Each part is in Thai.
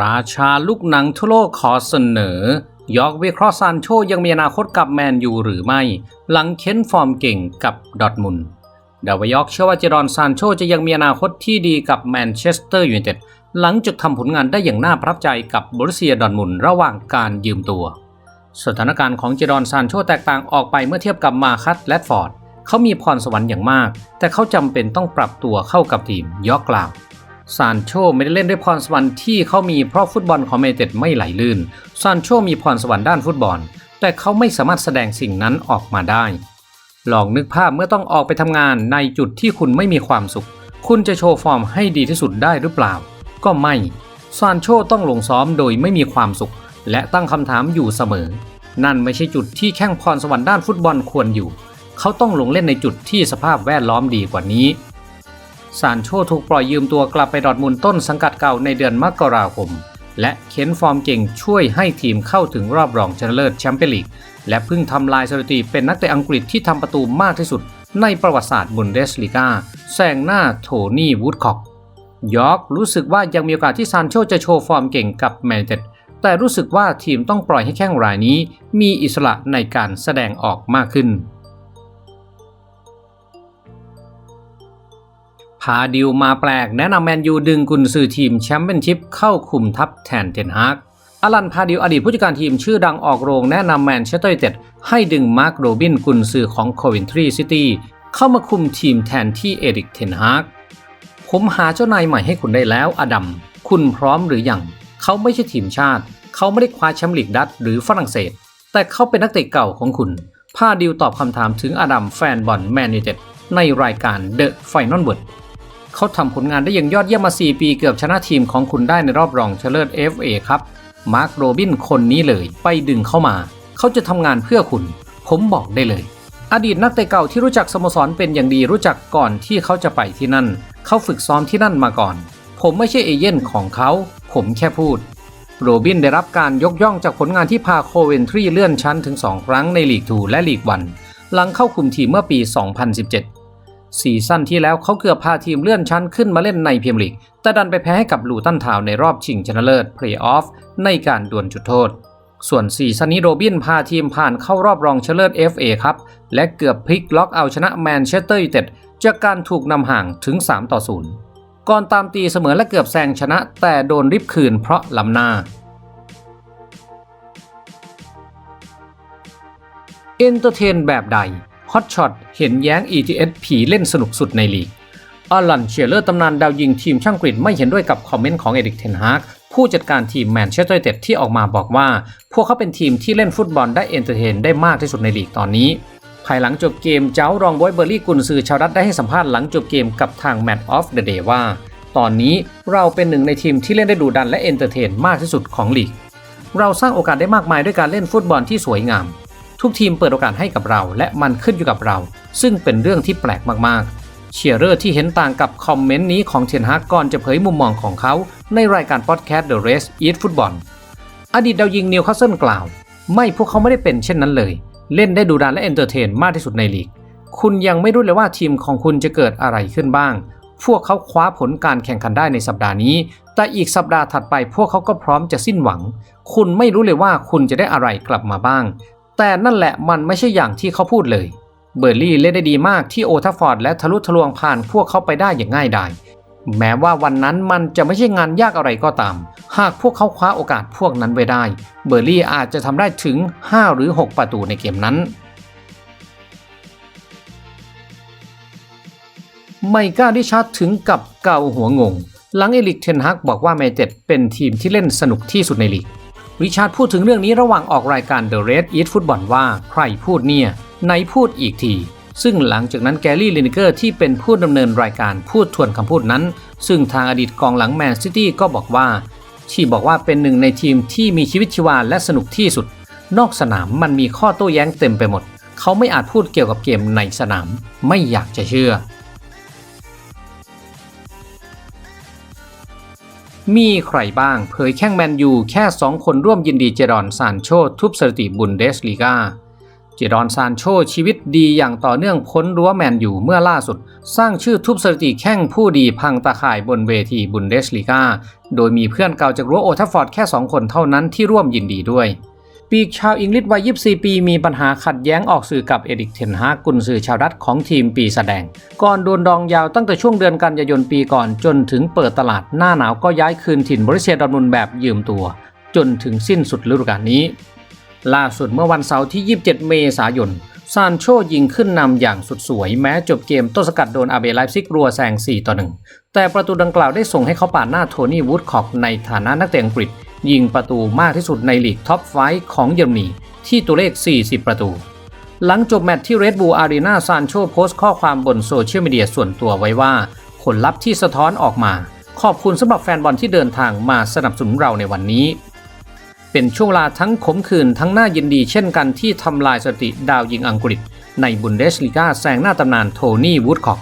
ราชาลูกหนังทั่วโลกขอเสนอยอกวิเคราะห์ซานโชยังมีอนาคตกับแมนยูหรือไม่ หลังเค้นฟอร์มเก่งกับดอร์ทมุนด์ดาวยอกเชื่อว่าเจรอนซานโชจะยังมีอนาคตที่ดีกับแมนเชสเตอร์ยูไนเต็ดหลังจากทำผลงานได้อย่างน่าประทับใจกับบรุสเซียดอร์ทมุนระหว่างการยืมตัว สถานการณ์ของเจรอนซานโชแตกต่างออกไปเมื่อเทียบกับมาคัตและฟอร์ดเขามีพรสวรรค์อย่างมาก แต่เขาจำเป็นต้องปรับตัวเข้ากับทีมยอกกล่าว ซานโชไม่ได้เล่นด้วยพรสวรรค์ที่เขามีเพราะฟุตบอลของเมเต็ดไม่ไหลลื่น ซานโชมีพรสวรรค์ด้านฟุตบอล แต่เขาไม่สามารถแสดงสิ่งนั้นออกมาได้ ลองนึกภาพเมื่อต้องออกไปทำงานในจุดที่คุณไม่มีความสุข คุณจะโชว์ฟอร์มให้ดีที่สุดได้หรือเปล่า ก็ไม่ ซานโชต้องลงซ้อมโดยไม่มีความสุข และตั้งคำถามอยู่เสมอ นั่นไม่ใช่จุดที่แข้งพรสวรรค์ด้านฟุตบอลควรอยู่ เขาต้องลงเล่นในจุดที่สภาพแวดล้อมดีกว่านี้ ซานโชถูกปล่อยยืมตัวกลับไปดอร์ทมุนต้นสังกัดเก่าในเดือนมกราคม และเข็นฟอร์มเก่งช่วยให้ทีมเข้าถึงรอบรองชนะเลิศแชมเปี้ยนลีก และเพิ่งทำลายสถิติเป็นนักเตะอังกฤษที่ทำประตูมากที่สุด ในประวัติศาสตร์บุนเดสลีกาแซงหน้าโทนี่วูดคอกยอร์กรู้สึกว่ายังมีโอกาสที่ซานโชจะโชว์ฟอร์มเก่งกับแมนเชสเตอร์แต่รู้สึกว่าทีมต้องปล่อยให้แข้งรายนี้ มีอิสระในการแสดงออกมากขึ้น พาดิวมาแปลกแนะนำแมนยูดึงกุนซือทีมแชมเปี้ยนชิพเข้าคุมทัพแทนเทนฮากอลันพาดิวอดีตผู้จัดการทีมชื่อดังออกโรงแนะนำแมนเชสเตอร์ยูไนเต็ดให้ดึงมาร์คโรบินกุนซือของโควินทรีซิตี้เข้ามาคุมทีมแทนที่เอริกเทนฮากผมหาเจ้านายใหม่ให้คุณได้แล้วอดัม คุณพร้อมหรือยัง เขาไม่ใช่ทีมชาติ เขาไม่ได้คว้าแชมป์ลีกดัตช์หรือฝรั่งเศส แต่เขาเป็นนักเตะเก่าของคุณพาดิวตอบคำถามถึงอดัมแฟนบอลแมนยูไนเต็ดในรายการ The Final Word เเขาทำผลงานได้อย่างยอดเยี่ยมมา 4 ปีเกือบชนะทีมของคุณได้ในรอบรองชนะเลิศ FA ครับ มาร์คโรบินคนนี้เลยไปดึงเข้ามา เขาจะทำงานเพื่อคุณ ผมบอกได้เลย อดีตนักเตะเก่าที่รู้จักสโมสรเป็นอย่างดีรู้จักก่อนที่เขาจะไปที่นั่น เขาฝึกซ้อมที่นั่นมาก่อน ผมไม่ใช่เอเย่นของเขา ผมแค่พูด โรบินได้รับการยกย่องจากผลงานที่พาโคเวนทรีเลื่อนชั้นถึง 2 ครั้งในลีก2และลีกวัน หลังเข้าคุมทีมเมื่อปี 2017 ซีซั่นที่แล้วเขาเกือบพาทีมเลื่อนชั้นขึ้นมาเล่นในพรีเมียร์ลีก แต่ดันไปแพ้ให้กับลูตันทาวในรอบชิงชนะเลิศเพลย์ออฟในการดวลจุดโทษ ส่วนซีซั่นนี้โรบินพาทีมผ่านเข้ารอบรองชนะเลิศ FA ครับ และเกือบพลิกล็อกเอาชนะแมนเชสเตอร์ยูไนเต็ดจากการถูกนำห่างถึง 3 ต่อ 0 ก่อนตามตีเสมอและเกือบแซงชนะ แต่โดนริบคืนเพราะล้ำหน้าเอนเตอร์เทนแบบใด ฮอตช็อตเห็นแย้ง ETS ผีเล่นสนุกสุดในลีกอาลันเชียร์เลอร์ตำนานดาวยิงทีมช่างกรีฑไม่เห็นด้วยกับคอมเมนต์ของเอริกเทนฮากผู้จัดการทีมแมนเชสเตอร์ยูไนเต็ดที่ออกมาบอกว่า พวกเขาเป็นทีมที่เล่นฟุตบอลได้เอนเตอร์เทนได้มากที่สุดในลีกตอนนี้ ภายหลังจบเกมเจ้ารองบอยเบอร์รี่กุนซือชาวรัฐได้ให้สัมภาษณ์หลังจบเกมกับทาง Match of the Day ว่า ตอนนี้เราเป็นหนึ่งในทีมที่เล่นได้ดูดันและเอนเตอร์เทนมากที่สุดของลีก เราสร้างโอกาสได้มากมายด้วยการเล่นฟุตบอลที่สวยงาม ทุกทีมเปิดโอกาสให้กับเรา และมันขึ้นอยู่กับเรา ซึ่งเป็นเรื่องที่แปลกมากๆ เชียร์เรอร์ที่เห็นต่างกับคอมเมนต์นี้ของเทนฮากก่อนจะเผยมุมมองของเขาในรายการพอดแคสต์ The Race Eat Football อดีตดาวยิงนิวคาสเซิลกล่าว ไม่พวกเขาไม่ได้เป็นเช่นนั้นเลย เล่นได้ดูดานและเอนเตอร์เทนมากที่สุดในลีก คุณยังไม่รู้เลยว่าทีมของคุณจะเกิดอะไรขึ้นบ้าง พวกเขาคว้าผลการแข่งขันได้ในสัปดาห์นี้ แต่อีกสัปดาห์ถัดไปพวกเขาก็พร้อมจะสิ้นหวัง คุณไม่รู้เลยว่าคุณจะได้อะไรกลับมาบ้าง แต่นั่นแหละมันไม่ใช่อย่างที่เขาพูดเลย เบอร์ลี่เล่นได้ดีมากที่โอทัฟฟอร์ดและทะลุทะลวงผ่านพวกเขาไปได้อย่างง่ายดายแม้ว่าวันนั้นมันจะไม่ใช่งานยากอะไรก็ตาม หากพวกเขาคว้าโอกาสพวกนั้นไว้ได้ เบอร์ลี่อาจจะทำได้ถึง 5 หรือ 6 ประตูในเกมนั้น ไม่กล้าดิชาร์ดถึงกับเกาหัวงง หลังเอลิกเทนฮักบอกว่าแมนเต็ดเป็นทีมที่เล่นสนุกที่สุดในลีก ริชาร์ดพูดถึงเรื่องนี้ระหว่างออกรายการ The Red Eat Football ว่าใครพูดเนี่ยไหนพูดอีกทีซึ่งหลังจากนั้นแกรี่ลินเกอร์ที่เป็นผู้ดำเนินรายการพูดทวนคำพูดนั้น ซึ่งทางอดีตกองหลังแมนซิตี้ก็บอกว่า ที่บอกว่าเป็นหนึ่งในทีมที่มีชีวิตชีวาและสนุกที่สุด นอกสนามมันมีข้อโต้แย้งเต็มไปหมด เขาไม่อาจพูดเกี่ยวกับเกมในสนาม ไม่อยากจะเชื่อ มีใครบ้างเผยแข้งแมนยูแค่ 2 คนร่วมยินดีเจรอนซานโชทุบสถิติบุนเดสลีกาเจดอนซานโชชีวิตดีอย่างต่อเนื่องพ้นรั้วแมนยูเมื่อล่าสุด สร้างชื่อทุบสถิติแข้งผู้ดีพังตาข่ายบนเวทีบุนเดสลีกาโดยมีเพื่อนเก่าจากรั้วโอทัฟฟอร์ดแค่ 2 คนเท่านั้นที่ร่วมยินดีด้วย ปีกชาวอังกฤษวัย 24 ปี มีปัญหาขัดแย้งออกสื่อกับเอริกเทนฮากกุนซือชาวดัตของทีมปีแสดง ก่อนโดนดองยาวตั้งแต่ช่วงเดือนกันยายนปีก่อนจนถึงเปิดตลาดหน้าหนาวก็ย้ายคืนถิ่นบริเซียดอมุนแบบยืมตัว จนถึงสิ้นสุดฤดูกาลนี้ ล่าสุดเมื่อวันเสาร์ที่ 27 เมษายนซานโชยิงขึ้นนำอย่างสุดสวย แม้จบเกมต้นสกัดโดนอาเบไลฟ์ซิกรัวแซง 4 ต่อ 1 แต่ประตูดังกล่าวได้ส่งให้เขาปาดหน้าโทนี่วูดคอกในฐานะนักเตะอังกฤษ ยิงประตูมากที่สุดในลีกท็อปไฟของเยอรมนีที่ตัวเลข 40 ประตู หลังจบแมตช์ที่ Red Bull Arena ซานโชโพสต์ข้อความบนโซเชียลมีเดียส่วนตัวไว้ว่า ผลลัพธ์ที่สะท้อนออกมา ขอบคุณสำหรับแฟนบอลที่เดินทางมาสนับสนุนเราในวันนี้ เป็นช่วงเวลาทั้งขมขื่นทั้งน่ายินดีเช่นกันที่ทำลายสถิติดาวยิงอังกฤษ ในบุนเดสลีกาแซงหน้าตำนานโทนี่วูดคอก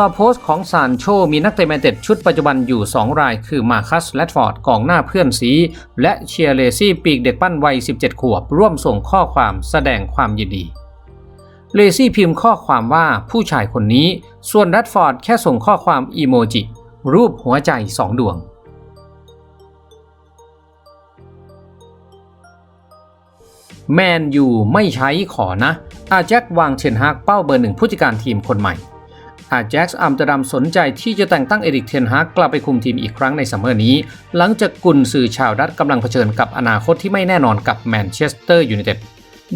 ต่อโพสต์ของซานโชมีนักเตะแมนเต็ดชุดปัจจุบันอยู่ 2 ราย คือมาคัสแลดฟอร์ดกองหน้าเพื่อนสี และเชียร์เลซี่ปีกเด็กปั้นวัย 17 ขวบ ร่วมส่งข้อความแสดงความยินดี เลซี่พิมพ์ข้อความว่าผู้ชายคนนี้ ส่วนแรดฟอร์ดแค่ส่งข้อความอีโมจิ รูปหัวใจสองดวงแมนยูไม่ใช้ขอนะ อาแจ็ควางเชนฮากเป้าเบอร์หนึ่งผู้จัดการทีมคนใหม่ อากแจ็คอัมเตอร์ดัมสนใจที่จะแต่งตั้งเอริกเทนฮากกลับไปคุมทีมอีกครั้งในซัมเมอร์นี้ หลังจากกุนสื่อชาวดัตกำลังเผชิญกับอนาคตที่ไม่แน่นอนกับแมนเชสเตอร์ยูไนเต็ด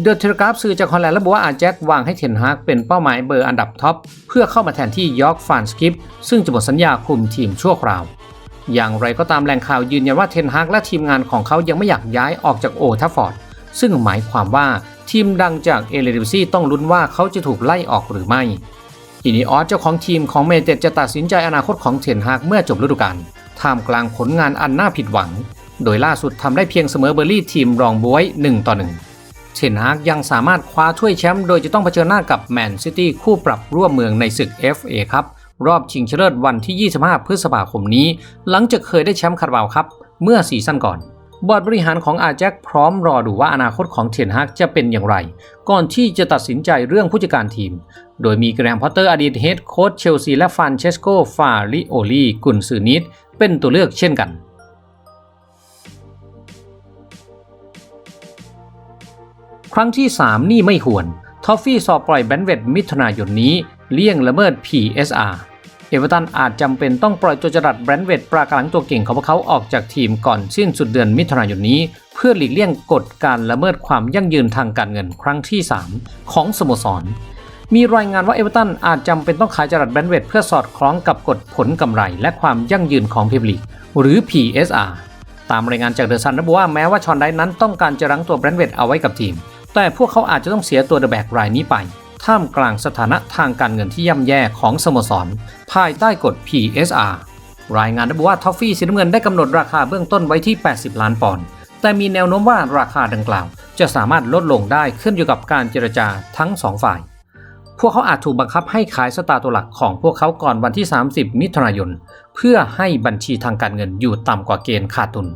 เดอะเทเลกราฟสื่อจากฮอลแลนด์ระบุว่าอาแจ็ควางให้เทนฮากเป็นเป้าหมายเบอร์อันดับท็อป เพื่อเข้ามาแทนที่ยอร์กฟานสกิปซึ่งจะหมดสัญญาคุมทีมชั่วคราว อย่างไรก็ตามแหล่งข่าวยืนยันว่าเทนฮากและทีมงานของเขายังไม่อยากย้ายออกจากโอทัฟฟอร์ดซึ่งหมายความว่าทีมดังจากเอเลดิซี่ต้องลุ้นว่าเขาจะถูกไล่ออกหรือไม่ อินีออสเจ้าของทีมของเมเต็ดจะตัดสินใจอนาคตของเทนฮากเมื่อจบฤดูกาลท่ามกลางผลงานอันน่าผิดหวัง โดยล่าสุดทำได้เพียงเสมอเบอร์ลี่ทีมรองบวย1ต่อ1เทนฮากยังสามารถคว้าถ้วยแชมป์โดยจะต้องเผชิญหน้ากับแมนซิตี้คู่ปรับร่วมเมืองในศึก FA ครับรอบชิงชนะเลิศวันที่ 25 พฤษภาคมนี้ หลังจากเคยได้แชมป์คาราบาวครับ เมื่อซีซั่นก่อน บอร์ดบริหารของอาแจ็คพร้อมรอดูว่าอนาคตของเทนฮากจะเป็นอย่างไร ก่อนที่จะตัดสินใจเรื่องผู้จัดการทีม โดยมีแกรมพอตเตอร์อดีตเฮดโค้ชเชลซีและฟานเชสโกฟาริโอลีกุนซือนิดเป็นตัวเลือกเช่นกันครั้งที่ 3 นี่ไม่หวนทอฟฟี่สอบปล่อยแบนเวดมิถุนายนนี้ เลี่ยงละเมิด PSR เอเวอร์ตันอาจจำเป็นต้องปล่อยตัวจรัดแบรนด์เวดปรากหลังตัวเก่งของพวกเขาออกจากทีมก่อนสิ้นสุดเดือนมิถุนายนนี้ เพื่อหลีกเลี่ยงกฎการละเมิดความยั่งยืนทางการเงินครั้งที่ 3 ของสโมสร มีรายงานว่าเอเวอร์ตันอาจจำเป็นต้องขายจรัดแบรนด์เวดเพื่อสอดคล้องกับกฎผลกำไร และความยั่งยืนของพรีเมียร์ลีกหรือ PSR ตามรายงานจากเดอะซันระบุว่าแม้ว่าชอนไดนั้นต้องการจะรั้งตัวแบรนด์เวดเอาไว้กับทีม แต่พวกเขาอาจจะต้องเสียตัวเดอะแบกรายนี้ไป ท่ามกลางสถานะทางการเงินที่ย่ำแย่ของสโมสร ภายใต้กฎ PSR รายงานระบุว่าทอฟฟี่สีน้ำเงินได้กำหนดราคาเบื้องต้นไว้ที่ 80 ล้านปอนด์แต่มีแนวโน้มว่าราคาดังกล่าว จะสามารถลดลงได้ขึ้นอยู่กับการเจรจาทั้ง 2 ฝ่าย พวกเขาอาจถูกบังคับให้ขายสตาร์ตัวหลักของพวกเขาก่อนวันที่ 30 มิถุนายน เพื่อให้บัญชีทางการเงินอยู่ต่ำกว่าเกณฑ์ขาดทุน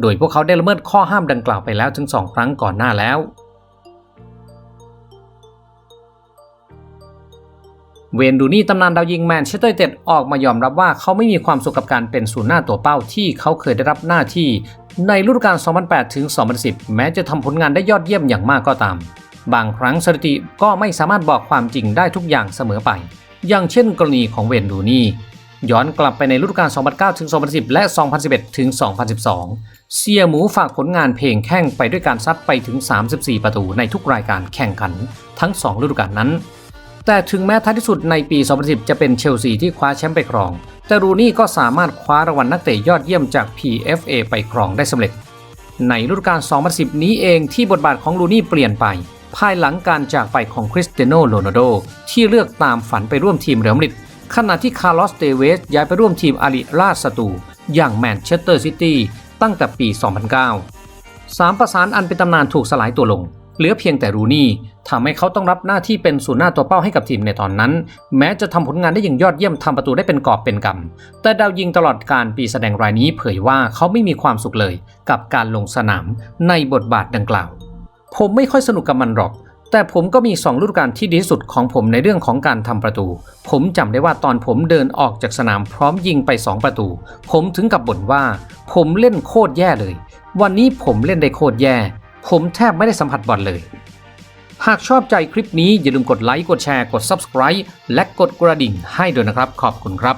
โดยพวกเขาได้ละเมิดข้อห้ามดังกล่าวไปแล้วถึง 2 ครั้งก่อนหน้าแล้ว เวนดูนี่ตำนานดาวยิงแมนเชสเตอร์เต็ดออกมายอมรับว่าเขาไม่มีความสุขกับการเป็นศูนย์หน้าตัวเป้าที่เขาเคยได้รับหน้าที่ ในฤดูกาล 2008 ถึง 2010 แม้จะทำผลงานได้ยอดเยี่ยมอย่างมากก็ตาม บางครั้งสถิติก็ไม่สามารถบอกความจริงได้ทุกอย่างเสมอไป อย่างเช่นกรณีของเวนดูนี่ย้อนกลับไปในฤดูกาล 2009 ถึง 2010 และ 2011 ถึง 2012 เซียหมูฝากผลงานเพลงแข่งไปด้วยการซัดไปถึง 34 ประตูในทุกรายการแข่งขัน ทั้ง 2 ฤดูกาลนั้น แต่ถึงแม้ท้ายที่สุดในปี 2010 จะเป็นเชลซีที่คว้าแชมป์ไปครอง แต่รูนี่ก็สามารถคว้ารางวัลนักเตะยอดเยี่ยมจาก PFA ไปครองได้สำเร็จ ในฤดูกาล 2010 นี้เองที่บทบาทของลูนี่เปลี่ยนไป ภายหลังการจากไปของคริสเตียโนโรนัลโดที่เลือกตามฝันไปร่วมทีมเรอัลมาดริดขณะที่คาร์ลอสเตเวสย้ายไปร่วมทีมอาริราสตู อย่างแมนเชสเตอร์ซิตี้ตั้งแต่ปี 2009 สามประสานอันเป็นตำนานถูกสลายตัวลง เหลือเพียงแต่รูนี่ทำให้เขาต้องรับหน้าที่เป็นศูนย์หน้าตัวเป้าให้กับทีมในตอนนั้น แม้จะทำผลงานได้อย่างยอดเยี่ยมทำประตูได้เป็นกอบเป็นกำแต่ดาวยิงตลอดการปีแสดงรายนี้เผยว่าเขาไม่มีความสุขเลย กับการลงสนามในบทบาทดังกล่าว ผมไม่ค่อยสนุกกับมันหรอก แต่ผมก็มี2ฤดูกาลที่ดีที่สุดของผมในเรื่องของการทำประตู ผมจำได้ว่าตอนผมเดินออกจากสนามพร้อมยิงไป 2 ประตู ผมถึงกับบ่นว่า ผมเล่นโคตรแย่เลย วันนี้ผมเล่นได้โคตรแย่ ผมแทบไม่ได้สัมผัสบอลเลย หากชอบใจคลิปนี้อย่าลืมกดไลค์ กดแชร์ กด Subscribe และกดกระดิ่งให้ด้วยนะครับ ขอบคุณครับ